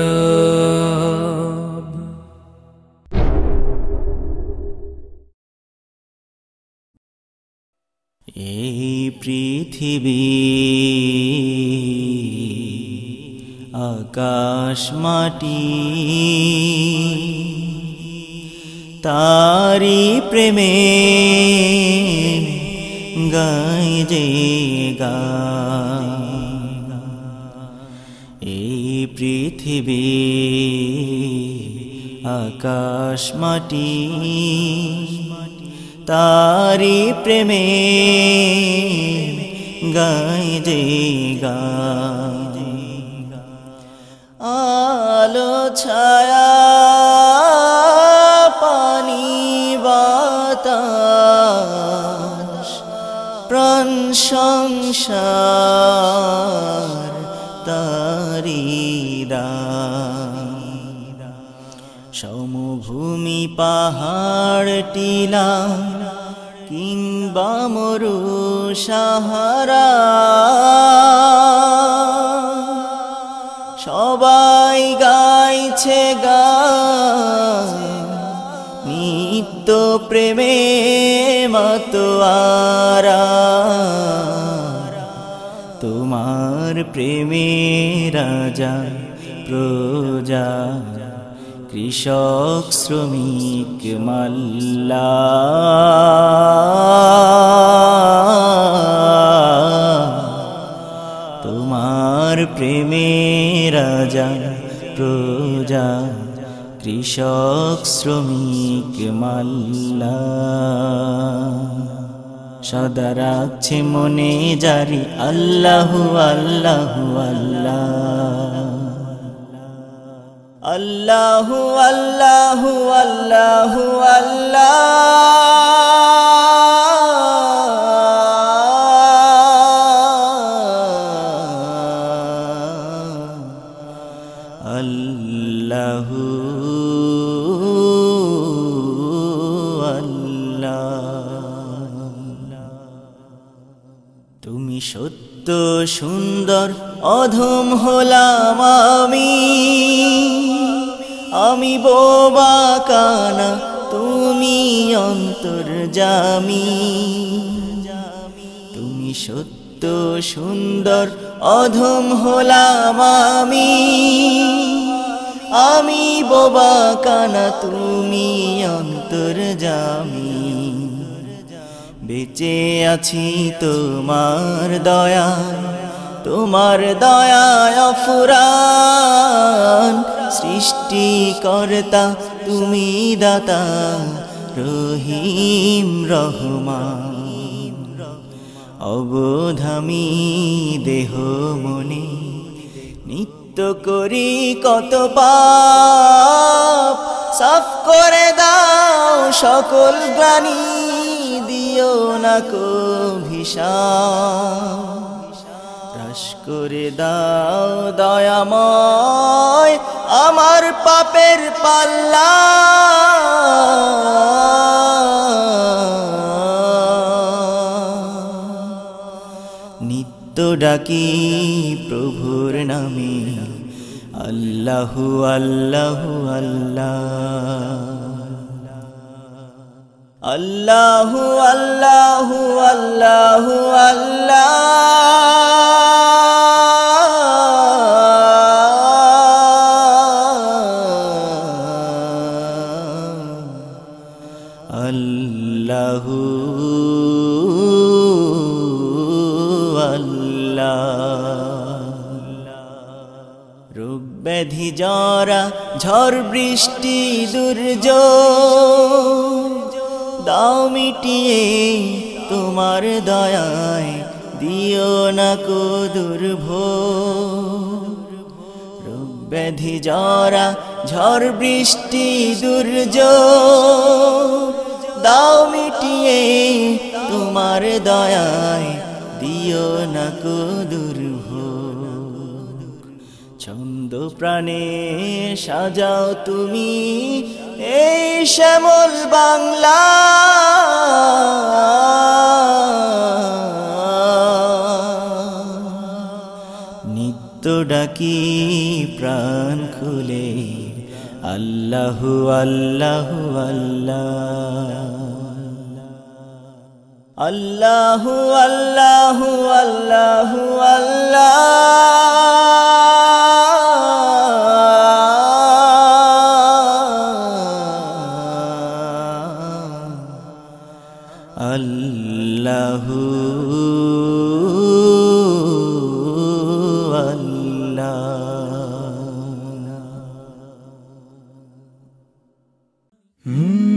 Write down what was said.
কলরব এই পৃথিবী আকাশ মাটি তারি প্রেমে গাই যে গান। এই পৃথিবী আকাশ মাটি তারি প্রেমে গাই যে গান। আলো ছায়া, পানি বাতাস প্রাণ সংসার তারি সমভূমি পাহাড় টিলা কিংবা মরু সাহারা। মতোয়ারা তোমার প্রেমে রাজা, প্রজা, কৃষক, শ্রমিক, মাল্লা। তোমার প্রেমে রাজা, প্রজা, কৃষক, শ্রমিক, মাল্লা। সদা রাখছে মনে জারি আল্লাহু আল্লাহু আল্লাহ। আল্লাহু আল্লাহু আল্লাহু আল্লাহ। আল্লাহু সত্য সুন্দর অধম হলাম আমি। আমি বোবা কানা, তুমি অন্তর জামি। তুমি সত্য সুন্দর অধম হলাম আমি। আমি বোবা কানা, তুমি অন্তর জামি। বেঁচে আছি তোমার দয়া তোমার দয়ায় অফুরান। সৃষ্টিকর্তা, তুমি দাতা, রহিম রহমান। অবোধামি দেহ মনে নিত্য করি কত পাপ, সাফ করে দাও সকল গ্লানি। দিও না কো হ্রাস করে দাও দয়াময় আমার পাপের পাল্লা। নিত্য ডাকি প্রভুর নামে, আল্লাহু আল্লাহু, আল্লাহ। আল্লাহু আল্লাহু আল্লাহু আল্লাহ। আল্লাহু আল্লাহ। রোগ ব্যাধি জরা ঝড় বৃষ্টি দুর্য দাও মিটিয়ে তোমার দয়ায়, দিও না কো দুর্ভ রোগ ব্যাধি জরা, ঝড় বৃষ্টি দুর্য দাও মিটিয়ে তোমার দয়ায়, দিও না কো ছন্দ প্রাণে সাজাও তুমি এই শ্যামল বাংলা তো ডাকি প্রাণ খুলে আল্লাহু আল্লাহু আল্লাহ। আল্লাহু আল্লাহু আল্লাহু আল্লাহ। আল্লাহু Mm.